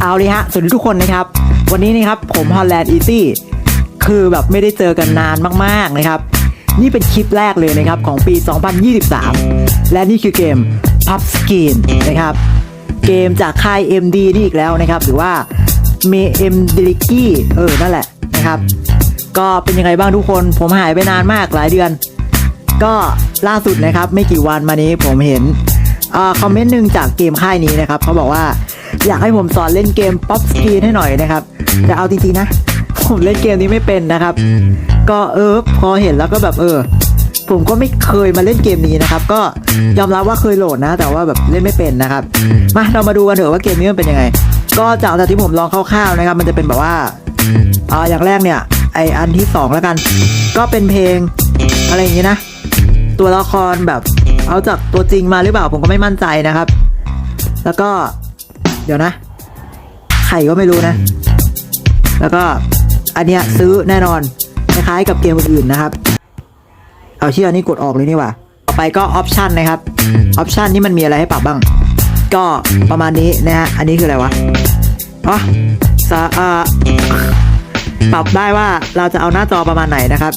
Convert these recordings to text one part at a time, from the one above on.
เอาเลยฮะ สวัสดีทุกคนนะครับ วันนี้นะครับผมฮอลแลนด์อีซี่คือแบบไม่ได้เจอกันนานมากๆนะครับ นี่เป็นคลิปแรกเลยนะครับของปี 2023 และนี่คือเกม Pub Skin นะครับ เกมจากค่าย MD นี่อีกแล้วนะครับ หรือว่าเมเอ็มดิลิกี้เออ นั่นแหละนะครับ ก็เป็นยังไงบ้างทุกคนผมหายไปนานมากหลายเดือน ก็ล่าสุดนะครับไม่กี่วันมานี้ผมเห็น คอมเมนต์หนึ่งจากเกมค่ายนี้นะครับเขาบอกว่าอยากให้ผมสอนเล่นเกม Pop Screen ให้หน่อยนะครับแต่เอาจริงๆนะ ผมเล่นเกมนี้ไม่เป็นนะครับ ก็เออพอเห็นแล้วก็แบบเออ ผมก็ไม่เคยมาเล่นเกมนี้นะครับ ก็ยอมรับว่าเคยโหลดนะ แต่ว่าแบบเล่นไม่เป็นนะครับ มาเรามาดูกันเถอะว่าเกมนี้มันเป็นยังไง ก็จากที่ผมลองคร่าวๆนะครับ มันจะเป็นแบบว่าอ่าอย่างแรกเนี่ยไออันที่สองแล้วกัน ก็เป็นเพลงอะไรอย่างงี้นะ ตัวละครแบบ เอาจากตัวจริงมาหรือเปล่าผมก็ไม่มั่นใจนะครับ แล้วก็ เดี๋ยวนะใครก็ไม่รู้นะ แล้วก็อันเนี้ยซื้อแน่นอนคล้ายๆกับเกมอื่นนะครับ เอาเชื่อนี่กดออกเลยนี่ว่าต่อไปก็ออปชันนะครับออปชันนี่มันมีอะไรให้ปรับบ้าง ก็ประมาณนี้นะฮะอันนี้คืออะไรวะอ๋อสะอ่าปรับได้ว่าเราจะเอาหน้าจอประมาณไหนนะครับ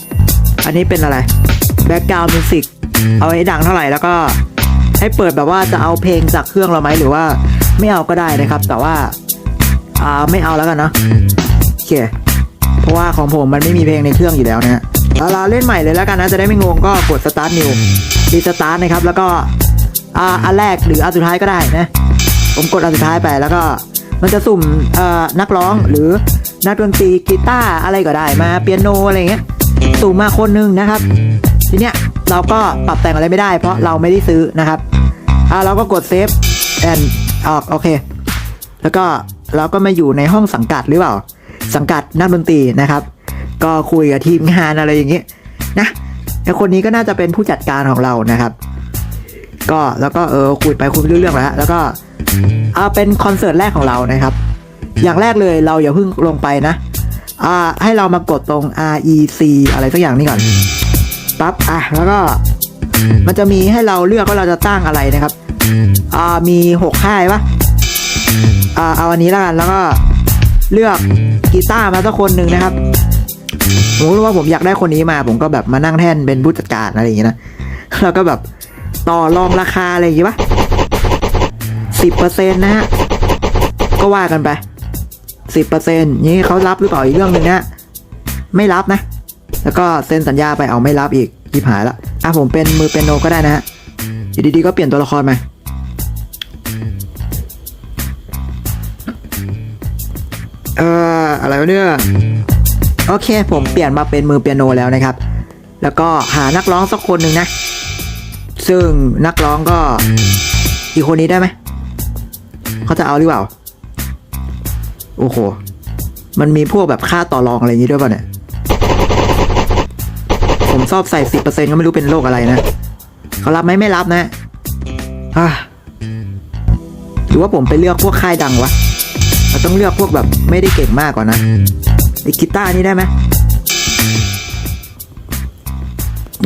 อันนี้เป็นอะไรแบ็กกราวด์มิวสิก เอาให้ดังเท่าไหร่แล้วก็ให้เปิดแบบว่าจะเอาเพลงจากเครื่องเราไหมหรือว่าไม่เอาก็ได้นะครับ แต่ว่าอ่าไม่เอาแล้วกันเนาะโอเคเพราะว่าของผมมันไม่มีเพลงในเครื่องอยู่แล้วนะฮะเอาเราเล่นใหม่เลยแล้วกันนะจะได้ไม่งงก็กด start new รีสตาร์ทนะครับแล้วก็อ่าอันแรกหรืออันสุดท้ายก็ได้นะผมกดอันสุดท้ายไปแล้วก็มันจะสุ่มเอ่อนักร้องหรือนักดนตรีกีตาร์อะไรก็ได้มาเปียโนอะไรอย่างเงี้ยสุ่มมาคนหนึงนะครับ ทีเนี้ย เราก็ปรับแต่งอะไรไม่ได้ เพราะเราไม่ได้ซื้อนะครับอ่าเราก็กดเซฟแอนออกโอเค แล้วก็เราก็มาอยู่ในห้องสังกัดหรือเปล่า สังกัดนักดนตรีนะครับ ก็คุยกับทีมงานอะไรอย่างเงี้ยนะไอคนนี้ก็น่าจะเป็นผู้จัดการของเรานะครับ ก็แล้วก็เออคุยไปคุยไปเรื่องๆแล้วแล้วก็เอาเป็นคอนเสิร์ตแรกของเรานะครับ อย่างแรกเลยเราอย่าเพิ่งลงไปนะอ่าให้เรามากดตรง R E C อะไรสักอย่างนี่ก่อน ปั๊บอะแล้วก็มันจะมีให้เราเลือกว่าเราจะตั้งอะไรนะครับอ่ามีหกค่ายปะอ่าเอาอันนี้แล้วกันแล้วก็เลือกกีตาร์มาสักคนหนึ่งนะครับผมรู้ว่าผมอยากได้คนนี้มา ผมก็แบบมานั่งแท่นเป็นผู้จัดการอะไรอย่างเงี้ยนะแล้วก็แบบต่อรองราคาอะไรอย่างเงี้ยปะสิบเปอร์เซ็นต์นะฮะก็ว่ากันไปสิบเปอร์เซ็นต์นี้เขารับหรือเปล่าอีกเรื่องหนึ่งนะไม่รับนะ แล้วก็เซ็นสัญญาไปเอาไม่รับอีกยิบหายละอะผมเป็นมือเป็นโนก็ได้นะฮะอยู่ดีๆก็เปลี่ยนตัวละครมาเอ่ออะไรวะเนี่ยโอเค ผมเปลี่ยนมาเป็นมือเปียโนแล้วนะครับ แล้วก็หานักร้องสักคนหนึ่งนะ ซึ่งนักร้องก็อีกคนนี้ได้ไหมเขาจะเอาหรือเปล่า โอ้โห มันมีพวกแบบค่าต่อรองอะไรอย่างนี้ด้วยป่ะเนี่ย ชอบใส่สิบเปอร์เซ็นก็ไม่รู้เป็นโรคอะไรนะเขารับไหมไม่รับนะอะหรือว่าผมไปเลือกพวกค่ายดังวะเราต้องเลือกพวกแบบไม่ได้เก่งมากกว่านะไอ้กีตาร์นี่ได้ไหม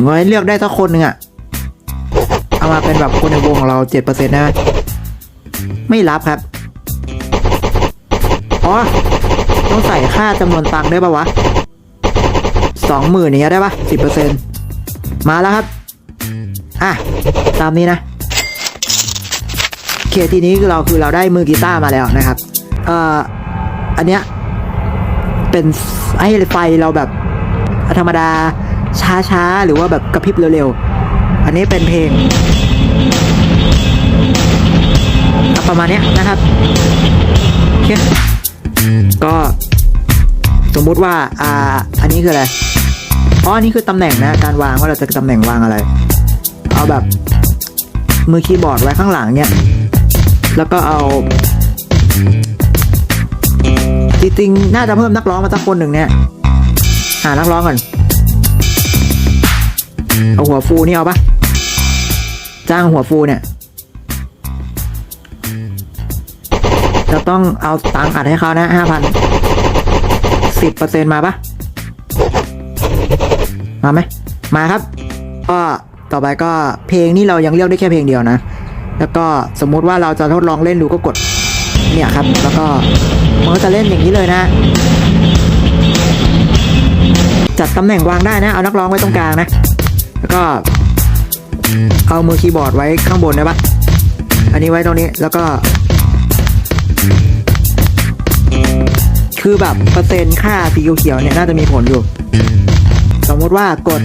งอยเลือกได้สักคนหนึ่งอะเอามาเป็นแบบคนในวงของเราเจ็ดเปอร์เซ็นต์ได้ไหมไม่รับครับ อ๋อ ต้องใส่ค่าจำนวนตังค์ด้วยปะวะ สองหมื่นอย่างเงี้ยได้ปะสิบเปอร์เซ็นมาแล้วครับ อะ ตามนี้นะโอเคทีนี้คือเราคือเราได้มือกีตาร์มาแล้วนะครับ เอ่อ อันเนี้ยเป็นให้ไฟเราแบบธรรมดาช้าๆ หรือว่าแบบกระพริบเร็วๆ อันนี้เป็นเพลง ประมาณเนี้ยนะครับ โอเค ก็ สมมุติว่าอ่าอันนี้คืออะไรอ๋ออันนี้คือตำแหน่งนะการวางว่าเราจะตำแหน่งวางอะไร เอาแบบมือคีย์บอร์ดไว้ข้างหลังเนี่ย แล้วก็เอาจริงๆน่าจะเพิ่มนักร้องมาสักคนหนึ่งเนี่ย หานักร้องก่อน เอาหัวฟูนี่เอาปะจ้างหัวฟูเนี่ยจะต้องเอาตังค์อัดให้เขานะห้าพัน สิบเปอร์เซ็นมาปะมาไหมมาครับ ก็ต่อไปก็เพลงนี่เรายังเลือกได้แค่เพลงเดียวนะ แล้วก็สมมุติว่าเราจะทดลองเล่นดูก็กด เนี่ยครับ แล้วก็มันก็จะเล่นอย่างนี้เลยนะ จัดตำแหน่งวางได้นะ เอานักร้องไว้ตรงกลางนะ แล้วก็เอามือคีย์บอร์ดไว้ข้างบนได้ปะอันนี้ไว้ตรงนี้แล้วก็ คือแบบเปอร์เซ็นต์ค่าสีเขียวๆเนี่ยน่าจะมีผลอยู่ สมมติว่ากด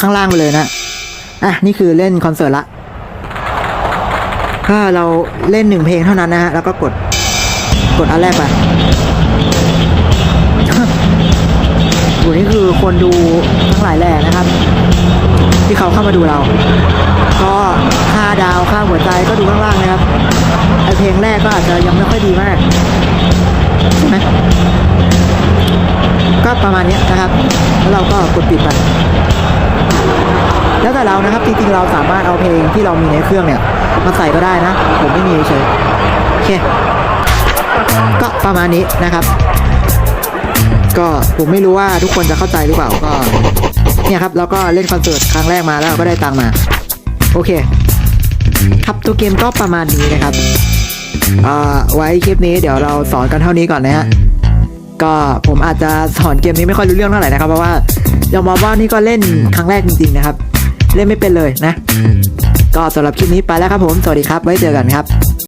ข้างล่างไปเลยนะ อะ นี่คือเล่นคอนเสิร์ตละ ถ้าเราเล่นหนึ่งเพลงเท่านั้นนะฮะ แล้วก็กด กดอันแรกไปอยู่นี่คือคนดูทั้งหลายแหล่นะครับ ที่เขาเข้ามาดูเรา ก็ค่าดาวค่าหัวใจก็ดูข้างล่างนะครับไอเพลงแรกก็อาจจะยังไม่ค่อยดีมาก ใช่ไหมก็ประมาณนี้นะครับ แล้วเราก็กดปิดไป แล้วแต่เรานะครับจริงๆเราสามารถเอาเพลงที่เรามีในเครื่องเนี่ยมาใส่ก็ได้นะ ผมไม่มีเฉยโอเค ก็ประมาณนี้นะครับ ก็ผมไม่รู้ว่าทุกคนจะเข้าใจหรือเปล่าก็เนี่ยครับ แล้วก็เล่นคอนเสิร์ตครั้งแรกมาแล้วก็ได้ตังมา โอเค ครับตัวเกมก็ประมาณนี้นะครับ ไว้คลิปนี้เดี๋ยวเราสอนกันเท่านี้ก่อนนะฮะก็ผมอาจจะสอนเกมนี้ไม่ค่อยรู้เรื่องเท่าไหร่นะครับเพราะว่ายอมรับว่านี่ก็เล่นครั้งแรกจริงๆนะครับ เล่นไม่เป็นเลยนะ ก็สำหรับคลิปนี้ไปแล้วครับผม สวัสดีครับ ไว้เจอกันครับ